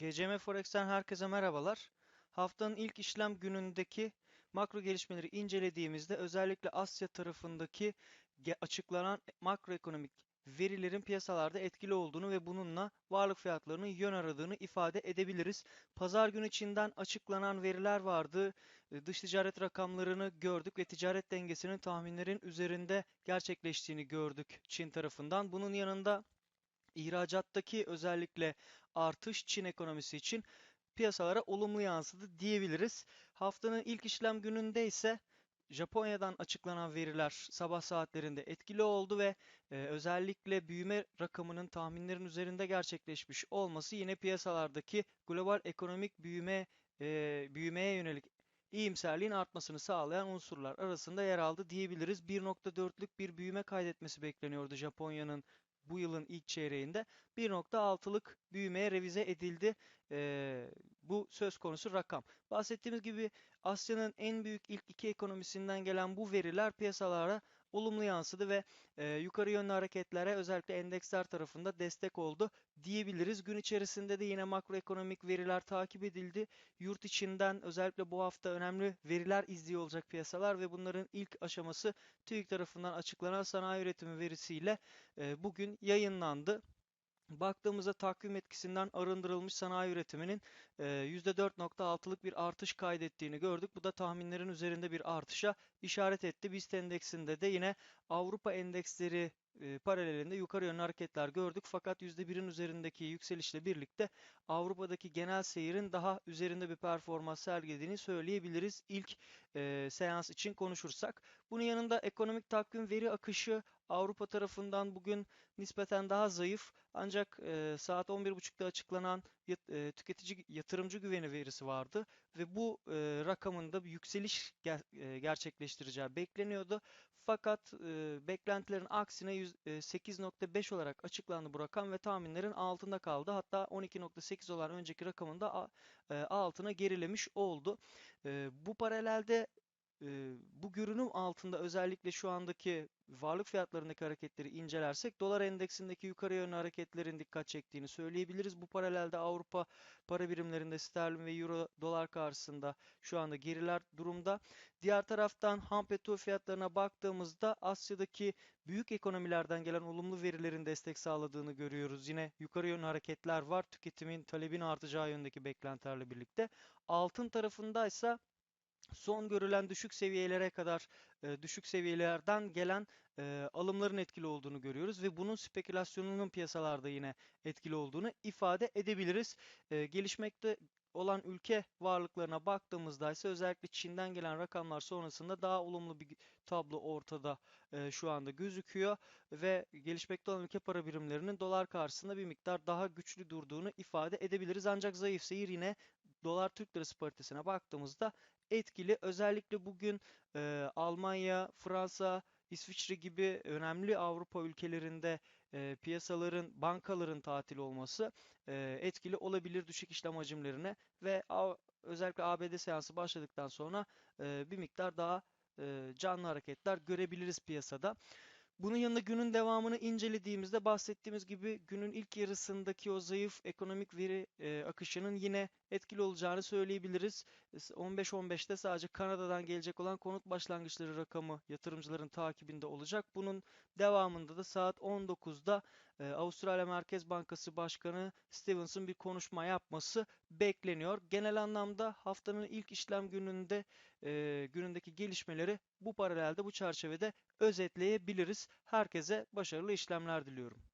GCM Forex'ten herkese merhabalar. Haftanın ilk işlem günündeki makro gelişmeleri incelediğimizde özellikle Asya tarafındaki açıklanan makroekonomik verilerin piyasalarda etkili olduğunu ve bununla varlık fiyatlarının yön aradığını ifade edebiliriz. Pazar günü Çin'den açıklanan veriler vardı. E, Dış ticaret rakamlarını gördük ve ticaret dengesinin tahminlerin üzerinde gerçekleştiğini gördük Çin tarafından. Bunun yanında ihracattaki özellikle artış Çin ekonomisi için piyasalara olumlu yansıdı diyebiliriz. Haftanın ilk işlem gününde ise Japonya'dan açıklanan veriler sabah saatlerinde etkili oldu ve e, özellikle büyüme rakamının tahminlerin üzerinde gerçekleşmiş olması yine piyasalardaki global ekonomik büyüme e, büyümeye yönelik iyimserliğin artmasını sağlayan unsurlar arasında yer aldı diyebiliriz. 1.4'lük bir büyüme kaydetmesi bekleniyordu Japonya'nın bu yılın ilk çeyreğinde 1.6'lık büyümeye revize edildi eee, bu söz konusu rakam. Bahsettiğimiz gibi Asya'nın en büyük ilk iki ekonomisinden gelen bu veriler piyasalara olumlu yansıdı ve eee, yukarı yönlü hareketlere özellikle endeksler tarafında destek oldu diyebiliriz. Gün içerisinde de yine makroekonomik veriler takip edildi. Yurt içinden özellikle bu hafta önemli veriler izliyor olacak piyasalar ve bunların ilk aşaması TÜİK tarafından açıklanan sanayi üretimi verisiyle e, bugün yayınlandı. Baktığımızda takvim etkisinden arındırılmış sanayi üretiminin e, %4.6'lık bir artış kaydettiğini gördük. Bu da tahminlerin üzerinde bir artışa işaret etti. BIST endeksinde de yine Avrupa endeksleri e, paralelinde yukarı yönlü hareketler gördük. Fakat %1'in üzerindeki yükselişle birlikte Avrupa'daki genel seyirin daha üzerinde bir performans sergilediğini söyleyebiliriz. İlk e, seans için konuşursak. Bunun yanında ekonomik takvim veri akışı Avrupa tarafından bugün nispeten daha zayıf. Ancak e, saat 11.30'da açıklanan yat- e, tüketici yatırımcı güveni verisi vardı ve bu e, rakamında bir yükseliş ger- gerçekleştireceği bekleniyordu. Fakat e, beklentilerin aksine 8.5 olarak açıklandı bu rakam ve tahminlerin altında kaldı. Hatta 12.8 olan önceki rakamın da a- e, altına gerilemiş oldu. E, bu paralelde e, bu görünüm altında özellikle şu andaki varlık fiyatlarındaki hareketleri incelersek dolar endeksindeki yukarı yönlü hareketlerin dikkat çektiğini söyleyebiliriz. Bu paralelde Avrupa para birimlerinde sterlin ve euro dolar karşısında şu anda geriler durumda. Diğer taraftan ham petrol fiyatlarına baktığımızda Asya'daki büyük ekonomilerden gelen olumlu verilerin destek sağladığını görüyoruz. Yine yukarı yönlü hareketler var. Tüketimin talebin artacağı yöndeki beklentilerle birlikte. Altın tarafındaysa son görülen düşük seviyelere kadar e, düşük seviyelerden gelen e, alımların etkili olduğunu görüyoruz ve bunun spekülasyonunun piyasalarda yine etkili olduğunu ifade edebiliriz. E, gelişmekte olan ülke varlıklarına baktığımızda ise özellikle Çin'den gelen rakamlar sonrasında daha olumlu bir tablo ortada e, şu anda gözüküyor ve gelişmekte olan ülke para birimlerinin dolar karşısında bir miktar daha güçlü durduğunu ifade edebiliriz. Ancak zayıf seyir yine dolar Türk lirası paritesine baktığımızda etkili. Özellikle bugün e, Almanya, Fransa, İsviçre gibi önemli Avrupa ülkelerinde e, piyasaların, bankaların tatil olması e, etkili olabilir düşük işlem hacimlerine ve A- özellikle ABD seansı başladıktan sonra e, bir miktar daha e, canlı hareketler görebiliriz piyasada. Bunun yanında günün devamını incelediğimizde bahsettiğimiz gibi günün ilk yarısındaki o zayıf ekonomik veri e, akışının yine etkili olacağını söyleyebiliriz. 15-15'te sadece Kanada'dan gelecek olan konut başlangıçları rakamı yatırımcıların takibinde olacak. Bunun devamında da saat 19'da e, Avustralya Merkez Bankası Başkanı Stevenson bir konuşma yapması bekleniyor. Genel anlamda haftanın ilk işlem gününde e, günündeki gelişmeleri bu paralelde bu çerçevede özetleyebiliriz. Herkese başarılı işlemler diliyorum.